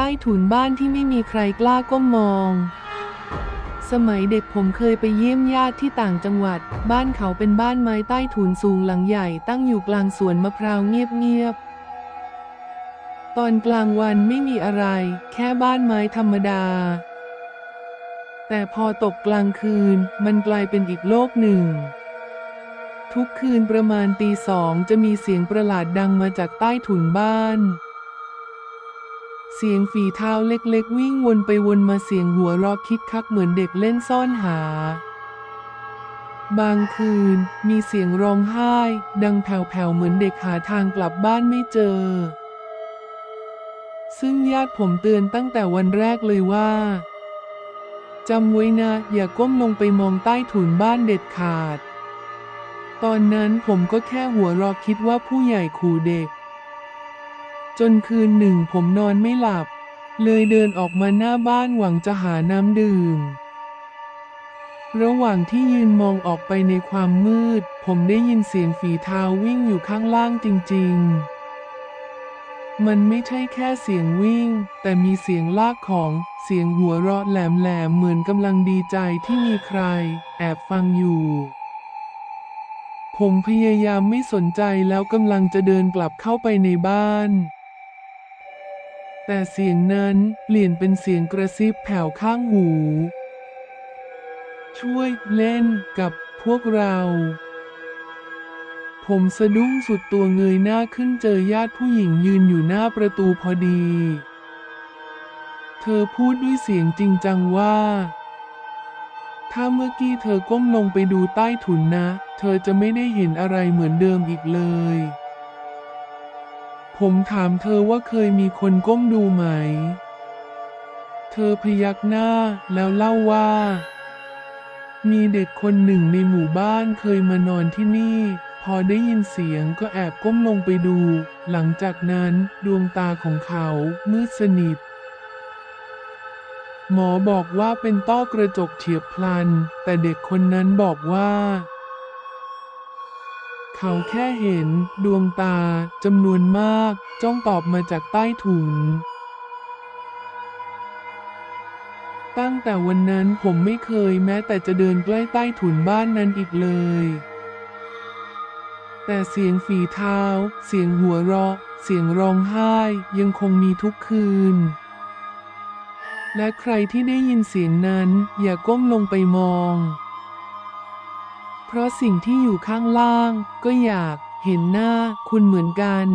ต้ถุนบ้านที่ไม่มีใครกล้าก้มมอง สมัยเด็กผมเคยไปเยี่ยมญาติที่ต่างจังหวัด บ้านเขาเป็นบ้านไม้ใต้ถุนสูงหลังใหญ่ตั้งอยู่กลางสวนมะพร้าวเงียบๆ ตอนกลางวันไม่มีอะไร แค่บ้านไม้ธรรมดา แต่พอตกกลางคืนมันกลายเป็นอีกโลกหนึ่งทุกคืนประมาณตีสองจะมีเสียงประหลาดดังมาจากใต้ถุนบ้าน เสียงฝีเท้าเล็กๆ วิ่งวนไปวนมาเสียงหัวเราะคิกคักเหมือนเด็กเล่นซ่อนหา บางคืนมีเสียงร้องไห้ ดังแผ่วๆเหมือนเด็กหาทางกลับบ้านไม่เจอ ซึ่งญาติผมเตือนตั้งแต่วันแรกเลยว่าจำไว้นะ อย่าก้มลงไปมองใต้ถุนบ้านเด็ดขาด ตอนนั้นผมก็แค่หัวเราะคิดว่าผู้ใหญ่ขู่เด็ก จนคืนหนึ่งผมนอนไม่หลับ เลยเดินออกมาหน้าบ้านหวังจะหาน้ำดื่ม ระหว่างที่ยืนมองออกไปในความมืด ผมได้ยินเสียงฝีเท้าวิ่งอยู่ข้างล่างจริง ๆ มันไม่ใช่แค่เสียงวิ่ง แต่มีเสียงลากของเสียงหัวเราะแหลมๆเหมือนกำลังดีใจที่มีใคร แอบฟังอยู่ผมพยายามไม่สนใจแล้วกำลังจะเดินกลับเข้าไปในบ้าน แต่เสียงนั้นเปลี่ยนเป็นเสียงกระซิบแผ่วข้างหู ช่วยเล่นกับพวกเรา ผมสะดุ้งสุดตัวเงยหน้าขึ้นเจอญาติผู้หญิงยืนอยู่หน้าประตูพอดี เธอพูดด้วยเสียงจริงจังว่า ถ้าเมื่อกี้เธอก้มลงไปดูใต้ถุนนะ เธอจะไม่ได้เห็นอะไรเหมือนเดิมอีกเลย ผมถามเธอว่าเคยมีคนก้มดูไหม เธอพยักหน้าแล้วเล่าว่า มีเด็กคนหนึ่งในหมู่บ้านเคยมานอนที่นี่ พอได้ยินเสียงก็แอบก้มลงไปดู หลังจากนั้นดวงตาของเขามืดสนิท หมอบอกว่าเป็นต้อกระจกเฉียบพลัน แต่เด็กคนนั้นบอกว่า เขาแค่เห็นดวงตาจำนวนมาก จ้องตอบมาจากใต้ถุน ตั้งแต่วันนั้นผมไม่เคยแม้แต่จะเดินใกล้ใต้ถุนบ้านนั้นอีกเลย แต่เสียงฝีเท้า เสียงหัวเราะ เสียงร้องไห้ยังคงมีทุกคืนและใครที่ได้ยินเสียงนั้นอย่าก้มลงไปมอง เพราะสิ่งที่อยู่ข้างล่างก็อยากเห็นหน้าคุณเหมือนกัน